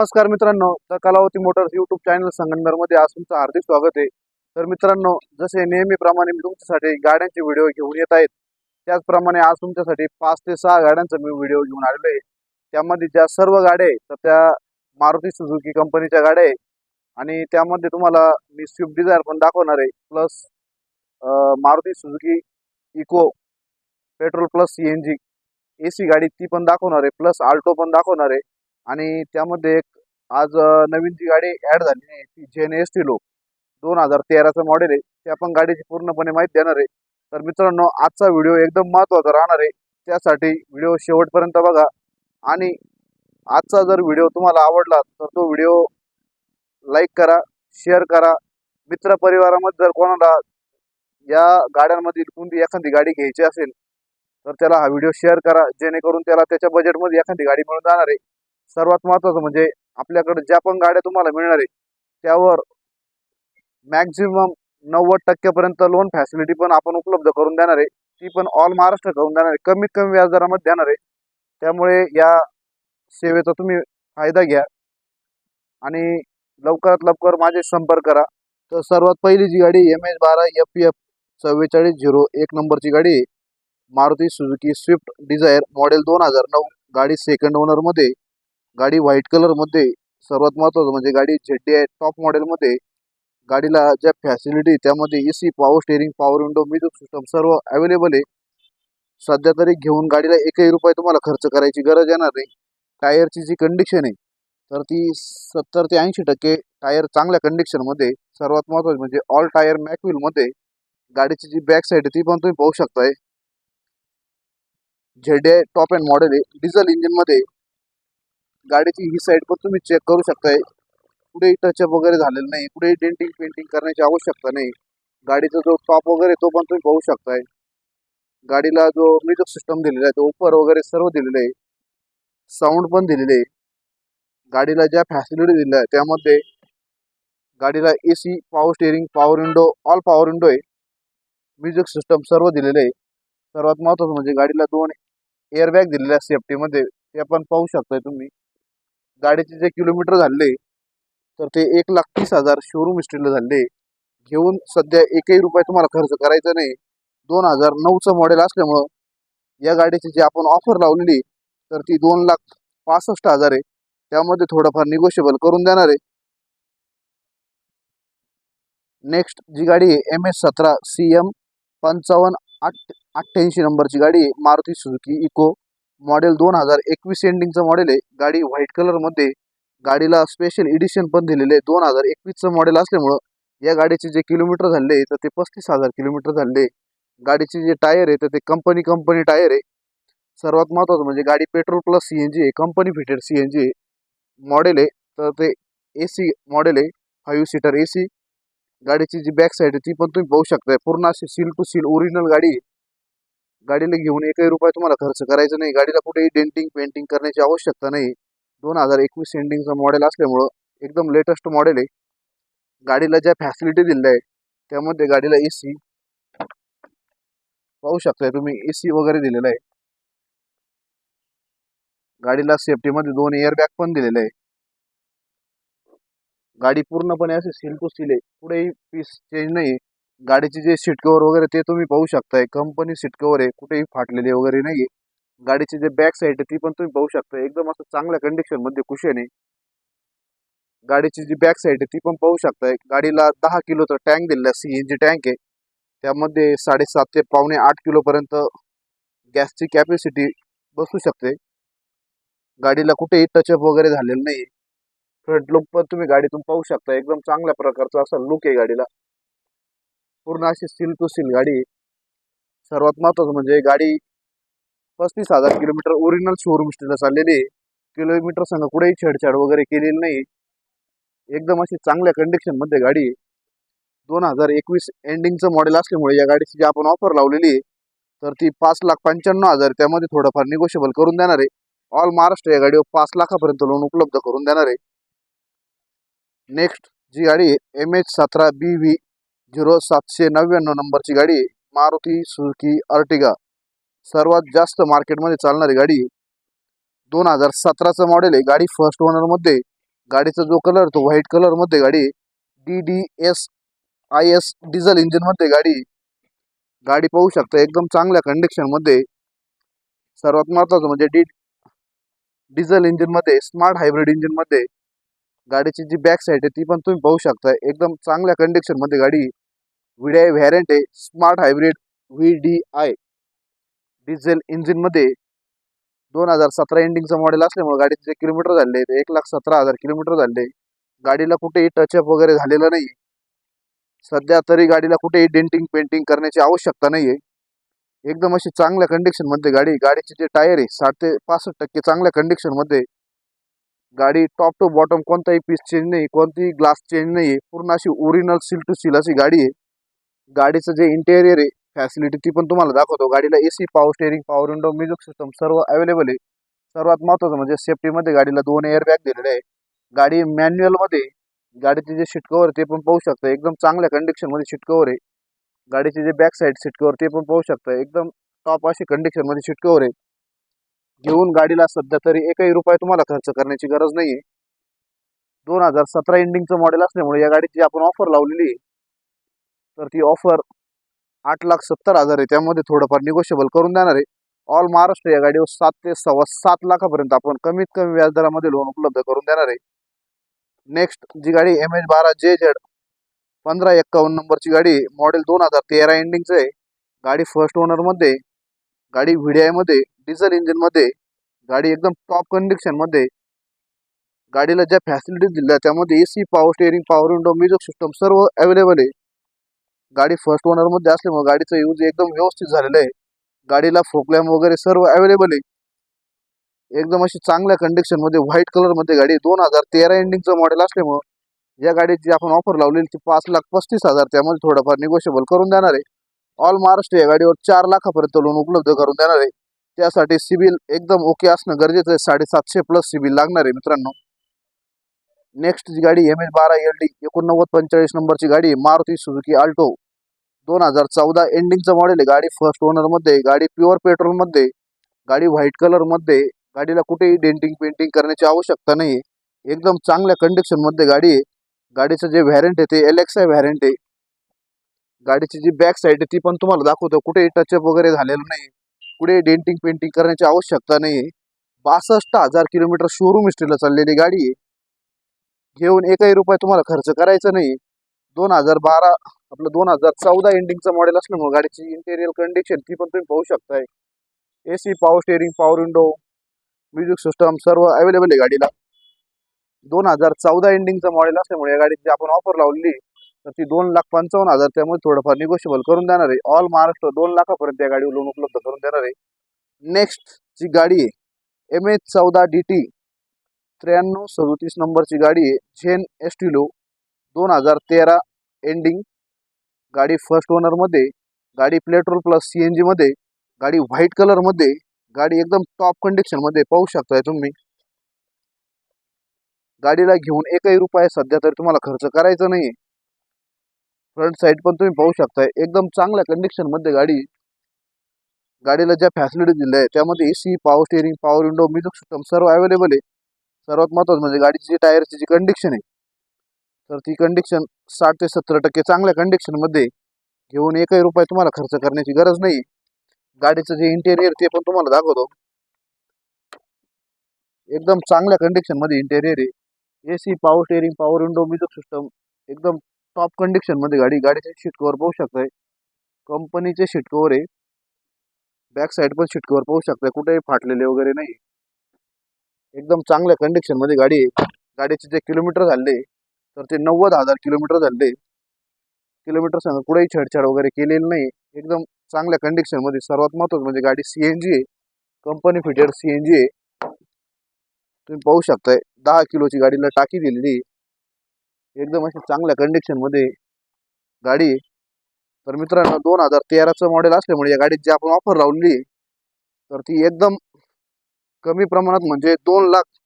नमस्कार मित्रांनो तर कलावती मोटर्स युट्यूब चॅनल संगमनेरमध्ये आज तुमचं हार्दिक स्वागत आहे. तर मित्रांनो जसे नेहमीप्रमाणे मी तुमच्यासाठी गाड्यांचे व्हिडिओ घेऊन येत आहेत त्याचप्रमाणे आज तुमच्यासाठी पाच ते सहा गाड्यांचा मी व्हिडिओ घेऊन आलेलो आहे. त्यामध्ये ज्या सर्व गाड्या आहेत तर त्या मारुती सुझुकी कंपनीच्या गाड्या आहे आणि त्यामध्ये तुम्हाला मी स्विफ्ट डिझायर पण दाखवणार आहे plus Maruti Suzuki Eeco petrol plus C N G A C गाडी ती पण दाखवणार आहे प्लस आल्टो पण दाखवणार आहे. आणि त्यामध्ये एक आज नवीन जी गाडी ॲड झाली आहे ती जेन एस टी लो दोन हजार तेराचं मॉडेल आहे. त्या पण गाडीची पूर्णपणे माहिती देणार आहे. तर मित्रांनो आजचा व्हिडिओ एकदम महत्त्वाचा राहणार आहे. त्यासाठी व्हिडिओ शेवटपर्यंत बघा. आणि आजचा जर व्हिडिओ तुम्हाला आवडला तर तो व्हिडिओ लाईक करा शेअर करा. मित्रपरिवारामध्ये जर कोणाला या गाड्यांमधील कोणती एखादी गाडी घ्यायची असेल तर त्याला हा व्हिडिओ शेअर करा. जेणेकरून त्याला त्याच्या बजेटमध्ये एखादी गाडी मिळून जाणार आहे. सर्वात महत्त्वाचं म्हणजे आपल्याकडे ज्या पण गाड्या तुम्हाला मिळणार आहे त्यावर मॅक्झिमम नव्वद टक्क्यापर्यंत लोन फॅसिलिटी पण आपण उपलब्ध करून देणार आहे. ती पण ऑल महाराष्ट्र करून देणार आहे. कमीत कमी व्याजदरामध्ये देणार आहे. त्यामुळे या सेवेचा तुम्ही फायदा घ्या. आणि लवकरात लवकर माझे संपर्क करा. तर सर्वात पहिली जी गाडी एम एच बारा एफ पी एफ चव्वेचाळीस झिरो एक नंबरची गाडी आहे. Maruti Suzuki Swift Dzire model दोन हजार नऊ गाडी सेकंड ओनरमध्ये गाडी व्हाईट कलरमध्ये सर्वात महत्त्वाचं म्हणजे गाडी झेड्डी आहे टॉप मॉडेलमध्ये गाडीला ज्या फॅसिलिटी त्यामध्ये A C power steering power window music system सर्व अवेलेबल आहे. सध्या तरी घेऊन गाडीला एकही रुपये तुम्हाला खर्च करायची गरज येणार नाही. टायरची जी कंडिशन आहे तर ती सत्तर ते ऐंशी टक्के टायर चांगल्या कंडिशनमध्ये सर्वात महत्त्वाचं म्हणजे ऑल टायर मॅकविलमध्ये गाडीची जी बॅक साईड आहे ती पण तुम्ही पाहू शकताय. झेडे आहे टॉप अँड मॉडेल आहे डिझेल इंजिनमध्ये गाडीची ही साईड पण तुम्ही चेक करू शकताय. कुठेही टचअप वगैरे झालेलं नाही. कुठेही डेंटिंग पेंटिंग करण्याची आवश्यकता नाही. गाडीचा जो टॉप वगैरे तो पण तुम्ही पाहू शकताय. गाडीला जो म्युझिक सिस्टम दिलेला आहे तो उपर वगैरे सर्व दिलेलं आहे. साऊंड पण दिलेले आहे. गाडीला ज्या फॅसिलिटी दिल्या आहे त्यामध्ये गाडीला A C power steering power window all power window आहे. म्युझिक सिस्टम सर्व दिलेलं आहे. सर्वात महत्त्वाचं म्हणजे गाडीला दोन एअरबॅग दिलेले आहे सेफ्टीमध्ये ते पण पाहू शकताय तुम्ही. गाडीचे जे किलोमीटर झाले तर ते एक लाख तीस हजार शोरूम हिस्ट्रीला झाले. घेऊन सध्या एकही रुपये तुम्हाला खर्च करायचा नाही. दोन हजार नऊचं मॉडेल असल्यामुळं या गाडीची जी आपण ऑफर लावलेली तर ती दोन लाख पासष्ट हजार आहे. त्यामध्ये थोडंफार निगोशिएबल करून देणार आहे. नेक्स्ट जी गाडी आहे एम एस सतरा सी एम पंचावन्न आठ अठ्ठ्याऐंशी नंबरची गाडी आहे मारुती सुझुकी इको. मॉडेल दोन हजार एकवीस एंडिंगचं मॉडेल आहे. गाडी व्हाईट कलरमध्ये गाडीला स्पेशल एडिशन पण दिलेले आहे. दोन हजार एकवीसचं मॉडेल असल्यामुळं या गाडीचे जे किलोमीटर झाले तर ते पस्तीस हजार किलोमीटर झाले गाडीचे जे टायर आहे तर ते कंपनी कंपनी टायर आहे. सर्वात महत्त्वाचं म्हणजे गाडी petrol plus C N G आहे. Company fitted C N G आहे. मॉडेल आहे तर ते ए सी मॉडेल आहे. फाईव्ह सीटर ए सी गाडीची जी बॅक साईड आहे ती पण तुम्ही पाहू शकताय. पूर्ण अशी सील टू सील ओरिजिनल गाडी आहे. गाडीला घेऊन एकही रुपये तुम्हाला खर्च करायचा नाही. गाडीला कुठेही डेंटिंग पेंटिंग करण्याची आवश्यकता नाही. दोन हजार एकवीस एंडिंगचं मॉडेल असल्यामुळं एकदम लेटेस्ट मॉडेल आहे. गाडीला ज्या फॅसिलिटी दिलेल्या आहे त्यामध्ये गाडीला ए सी पाहू शकताय तुम्ही ए सी वगैरे दिलेला आहे. गाडीला सेफ्टीमध्ये दोन एअरबॅग पण दिलेले आहे. गाडी पूर्णपणे असे सील टू सील आहे. कुठेही पीस चेंज नाही गाडीचे जे सीट कवर वगैरे ते तुम्ही पाहू शकताय. कंपनी सीट कवर आहे कुठेही फाटलेले वगैरे नाही गाडीची जे बॅक साईड आहे ती पण तुम्ही पाहू शकता एकदम असं चांगल्या कंडिशनमध्ये कुशन. आहे गाडीची जी बॅक साईड आहे ती पण पाहू शकताय. गाडीला दहा किलोचा टँक दिलेला सी एन जी टँक आहे. त्यामध्ये साडेसात ते पावणे आठ किलोपर्यंत गॅसची कॅपॅसिटी बसू शकते. गाडीला कुठेही टचअप वगैरे झालेलं नाही फ्रंट लुक पण तुम्ही गाडीतून पाहू शकता एकदम चांगल्या प्रकारचा असा लुक आहे गाडीला. पूर्ण अशी सील टू सील गाडी. सर्वात महत्त्वाचं म्हणजे गाडी पस्तीस हजार किलोमीटर ओरिजिनल शोरूम स्टीला चाललेली आहे. किलोमीटर संघ कुठेही छेडछाड वगैरे केलेली नाही. एकदम अशी चांगल्या कंडिशनमध्ये गाडी दोन हजार एकवीस एंडिंगचं मॉडेल असल्यामुळे या गाडीची जी आपण ऑफर लावलेली आहे तर ती पाच लाख पंच्याण्णव हजार त्यामध्ये थोडंफार निगोशिएबल करून देणार आहे. ऑल महाराष्ट्र या गाडीवर पाच लाखापर्यंत लोन उपलब्ध करून देणार आहे. नेक्स्ट जी गाडी आहे एम एच सतरा बी व्ही झिरो सातशे नव्याण्णव नंबरची गाडी मारुती सुझुकी अर्टिगा सर्वात जास्त मार्केटमध्ये चालणारी गाडी दोन हजार सतराचं मॉडेल आहे. गाडी फर्स्ट ओनरमध्ये गाडीचा जो कलर तो व्हाईट कलरमध्ये गाडी D D S I S diesel इंजिनमध्ये गाडी गाडी पाहू शकता एकदम चांगल्या कंडिशनमध्ये. सर्वात महत्वाचं म्हणजे डी डिझेल इंजिनमध्ये स्मार्ट हायब्रिड इंजिनमध्ये गाडीची जी बॅक साईड आहे ती पण तुम्ही पाहू शकता. एकदम चांगल्या कंडिशनमध्ये गाडी व्हीडीआय व्हॅरियंट आहे. Smart hybrid V D I diesel इंजिनमध्ये दोन हजार सतरा एंडिंगचं मॉडेल असल्यामुळे गाडीचे किलोमीटर झाले एक लाख सतरा हजार किलोमीटर झाले. गाडीला कुठेही टचअप वगैरे झालेलं नाही. सध्या तरी गाडीला कुठेही डेंटिंग पेंटिंग करण्याची आवश्यकता नाही आहे एकदम अशी चांगल्या कंडिक्शनमध्ये गाडी गाडीचे जे टायर आहे साठ ते पासष्ट टक्के चांगल्या कंडिशनमध्ये गाडी टॉप टू बॉटम कोणताही पीस चेंज नाही कोणतीही ग्लास चेंज नाही पूर्ण अशी ओरिजिनल सील टू सील अशी गाडी आहे. गाडीचं जे इंटेरियर आहे फॅसिलिटी ती पण तुम्हाला दाखवतो. गाडीला AC power steering power window music system सर्व अवेलेबल आहे. सर्वात महत्त्वाचं म्हणजे सेफ्टीमध्ये गाडीला दोन एअरबॅग दिलेले आहे. गाडी मॅन्युअलमध्ये गाडीचे जे सीट कवर ते पण पाहू शकता. एकदम चांगल्या कंडिशनमध्ये सीट कवर आहे. गाडीचे जे बॅक साईड सीट कवर ते पण पाहू शकता. एकदम टॉप अशी कंडिशनमध्ये सीट कवर आहे. घेऊन गाडीला सध्या तरी एकही रुपये तुम्हाला खर्च करण्याची गरज नाही आहे दोन हजार सतरा एंडिंगचं मॉडेल असल्यामुळे या गाडीची आपण ऑफर लावलेली आहे. तर ती ऑफर आठ लाख सत्तर हजार आहे. त्यामध्ये थोडंफार निगोशिएबल करून देणार आहे. ऑल महाराष्ट्र या गाडीवर सात ते सव्वा सात लाखापर्यंत आपण कमीत कमी व्याजदरामध्ये लोन उपलब्ध करून देणार आहे. नेक्स्ट जी गाडी एम एच बारा जे जेड पंधरा एक्कावन्न नंबरची गाडी मॉडेल दोन हजार तेरा एंडिंगचं आहे. गाडी फर्स्ट ओनरमध्ये गाडी व्हिडीआयमध्ये डिझेल इंजिनमध्ये गाडी एकदम टॉप कंडिशनमध्ये गाडीला ज्या फॅसिलिटीज दिल्या त्यामध्ये A C power steering power window music system सर्व अवेलेबल आहे. गाडी फर्स्ट ओनरमध्ये असल्यामुळे गाडीचं यूज एकदम व्यवस्थित झालेलं आहे. गाडीला फोकलॅम वगैरे सर्व अवेलेबल आहे. एकदम अशी चांगल्या कंडिशनमध्ये व्हाईट कलरमध्ये गाडी दोन हजार तेरा एंडिंगचं मॉडेल असल्यामुळं या गाडीची आपण ऑफर लावलेली ती पाच लाख पस्तीस हजार त्यामध्ये थोडंफार निगोशिएबल करून देणार आहे. ऑल महाराष्ट्र या गाडीवर चार लाखापर्यंत लोन उपलब्ध करून देणार आहे. त्यासाठी सिबिल एकदम ओके असणं गरजेचं आहे. साडेसातशे प्लस सिबिल लागणार आहे मित्रांनो. नेक्स्ट जी गाडी एम एच बारा एल डी एकोणनव्वद पंचेचाळीस नंबरची गाडी मारुती सुझुकी आल्टो दोन हजार चौदा एंडिंगचं मॉडेल आहे. गाडी फर्स्ट ओनरमध्ये गाडी प्युअर पेट्रोलमध्ये गाडी व्हाईट कलरमध्ये गाडीला कुठेही डेंटिंग पेंटिंग करण्याची आवश्यकता नाही एकदम चांगल्या कंडिशनमध्ये गाडी आहे. गाडीचं जे व्हॅरंट आहे ते एलेक्सा आहे व्हॅरंट आहे. गाडीची जी बॅक साईड आहे ती पण तुम्हाला दाखवतो. कुठेही टचअप वगैरे झालेलं नाही कुठे डेंटिंग पेंटिंग करण्याची आवश्यकता नाही आहे बासष्ट हजार किलोमीटर शोरूम हिस्ट्रीला चाललेली गाडी आहे. घेऊन एकही रुपये तुम्हाला खर्च करायचा नाही दोन हजार बारा आपलं दोन हजार चौदा एंडिंगचं मॉडेल असल्यामुळे गाडीची इंटेरियर कंडिशन ती पण तुम्ही पाहू शकताय. A C power steering power window music system सर्व अवेलेबल आहे गाडीला. दोन हजार चौदा एंडिंगचं मॉडेल असल्यामुळे या गाडीची आपण ऑफर लावली तर ती दोन लाख पंचावन्न हजार त्यामुळे थोडंफार निगोशिएबल करून देणार आहे. ऑल महाराष्ट्र दोन लाखापर्यंत या गाडीवर लोन उपलब्ध करून देणार आहे. नेक्स्ट जी गाडी आहे एम एच चौदा डी टी त्र्याण्णव सदोतीस नंबरची गाडी आहे झेन एस्टिलो दोन हजार तेरा एंडिंग गाडी फर्स्ट ओनरमध्ये गाडी पेट्रोल प्लस सी एन जीमध्ये गाडी व्हाईट कलरमध्ये गाडी एकदम टॉप कंडिशनमध्ये पाहू शकताय तुम्ही. गाडीला घेऊन एकही रुपये सध्या तरी तुम्हाला खर्च करायचा नाही फ्रंट साईड पण तुम्ही पाहू शकताय एकदम चांगल्या कंडिशनमध्ये गाडी गाडीला ज्या फॅसिलिटी दिल्या आहे त्यामध्ये A C power steering power window music system सर्व अवेलेबल आहे. सर्वात महत्त्वाचं म्हणजे गाडीची टायरची जी कंडिशन आहे तर ती कंडिशन साठ ते सत्तर टक्के चांगल्या कंडिक्शनमध्ये घेऊन एकही रुपये तुम्हाला खर्च करण्याची गरज नाही. गाडीचं जे इंटेरियर ते पण तुम्हाला दाखवतो. एकदम चांगल्या कंडिक्शनमध्ये इंटेरियर आहे. A C power steering power window music system एकदम टॉप कंडिक्शनमध्ये गाडी. गाडीचे शीट कवर पाहू शकताय. कंपनीचे शीट कवर आहे. बॅक साईड पण शीट कवर पाहू शकताय. कुठेही फाटलेले वगैरे नाही. एकदम चांगल्या कंडिक्शनमध्ये गाडी आहे. गाडीचे जे किलोमीटर झाले तर ते नव्वद हजार किलोमीटर झाले. किलोमीटर सांगा कुठेही छेडछाड वगैरे केलेली नाही. एकदम चांगल्या कंडिशनमध्ये सर्वात महत्त्वाचं म्हणजे गाडी सी एन जी आहे. Company fitted C N G आहे. तुम्ही पाहू शकताय दहा किलोची गाडीला टाकी दिलेली एकदम अशी चांगल्या कंडिशनमध्ये गाडी आहे. तर मित्रांनो दोन हजार तेराचं मॉडेल असल्यामुळे या गाडीत जी आपण ऑफर लावली तर ती एकदम कमी प्रमाणात म्हणजे दोन लाख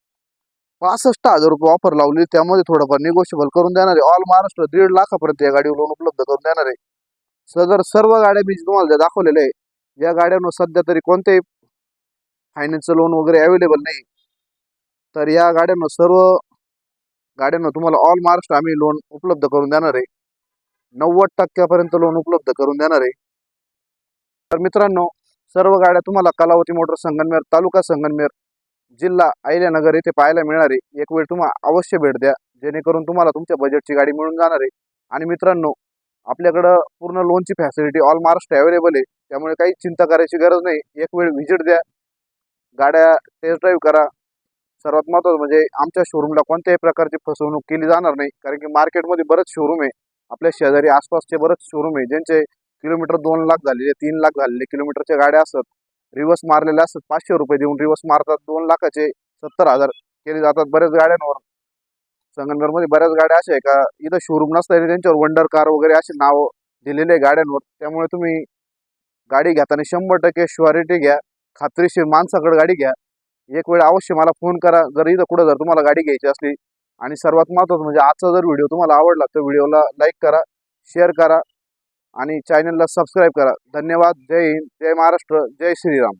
पासष्ट हजार रुपये ऑफर लावली त्यामध्ये थोडंफार निगोशियबल करून देणार आहे. ऑल महाराष्ट्र दीड लाखापर्यंत या गाडीवर लोन उपलब्ध करून देणार आहे. सदर सर्व गाड्या मी तुम्हाला ज्या दाखवलेल्या आहे या गाड्यांवर सध्या तरी कोणतेही फायनान्सचं लोन वगैरे अवेलेबल नाही. तर या गाड्यांवर सर्व गाड्यांना तुम्हाला ऑल महाराष्ट्र आम्ही लोन उपलब्ध करून देणार आहे. नव्वद टक्क्यापर्यंत लोन उपलब्ध करून देणार आहे. तर मित्रांनो सर्व गाड्या तुम्हाला कलावती मोटर संगनमेर तालुका संगनमेर जिल्हा अहिल्यानगर येथे पाहायला मिळणार आहे एक वेळ तुम्हा अवश्य भेट द्या. जेणेकरून तुम्हाला तुमच्या बजेटची गाडी मिळून जाणार आहे. आणि मित्रांनो आपल्याकडं पूर्ण लोनची फॅसिलिटी ऑल महाराष्ट्र अवेलेबल आहे. त्यामुळे काही चिंता करायची गरज नाही. एक वेळ व्हिजिट द्या. गाड्या टेस्ट ड्राईव्ह करा. सर्वात महत्त्वाचं म्हणजे आमच्या शोरूमला कोणत्याही प्रकारची फसवणूक केली जाणार नाही. कारण की मार्केटमध्ये बरेच शोरूम आहे. आपल्या शेजारी आसपासचे बरेच शोरूम आहे. ज्यांचे किलोमीटर दोन लाख झालेले तीन लाख झालेले किलोमीटरच्या गाड्या असतात. रिवर्स मारलेल्या असतात. पाचशे रुपये देऊन रिवर्स मारतात. दोन लाखाचे सत्तर हजार केले जातात बऱ्याच गाड्यांवर. संगमनेरमध्ये बऱ्याच गाड्या अशा आहे का? इथं शोरूम नसता त्यांच्यावर वंडर कार वगैरे असे नाव दिलेले आहे गाड्यांवर. त्यामुळे तुम्ही गाडी घेताना शंभर टक्के शुअरिटी घ्या. खात्रीशीर माणसाकडे गाडी घ्या. एक वेळ अवश्य मला फोन करा. जर इथं कुठं जर तुम्हाला गाडी घ्यायची असली. आणि सर्वात महत्त्वाचं म्हणजे आजचा जर व्हिडिओ तुम्हाला आवडला तर व्हिडिओला लाईक करा शेअर करा. आणि चॅनलला सबस्क्राईब करा. धन्यवाद. जय हिंद. जय महाराष्ट्र. जय श्रीराम.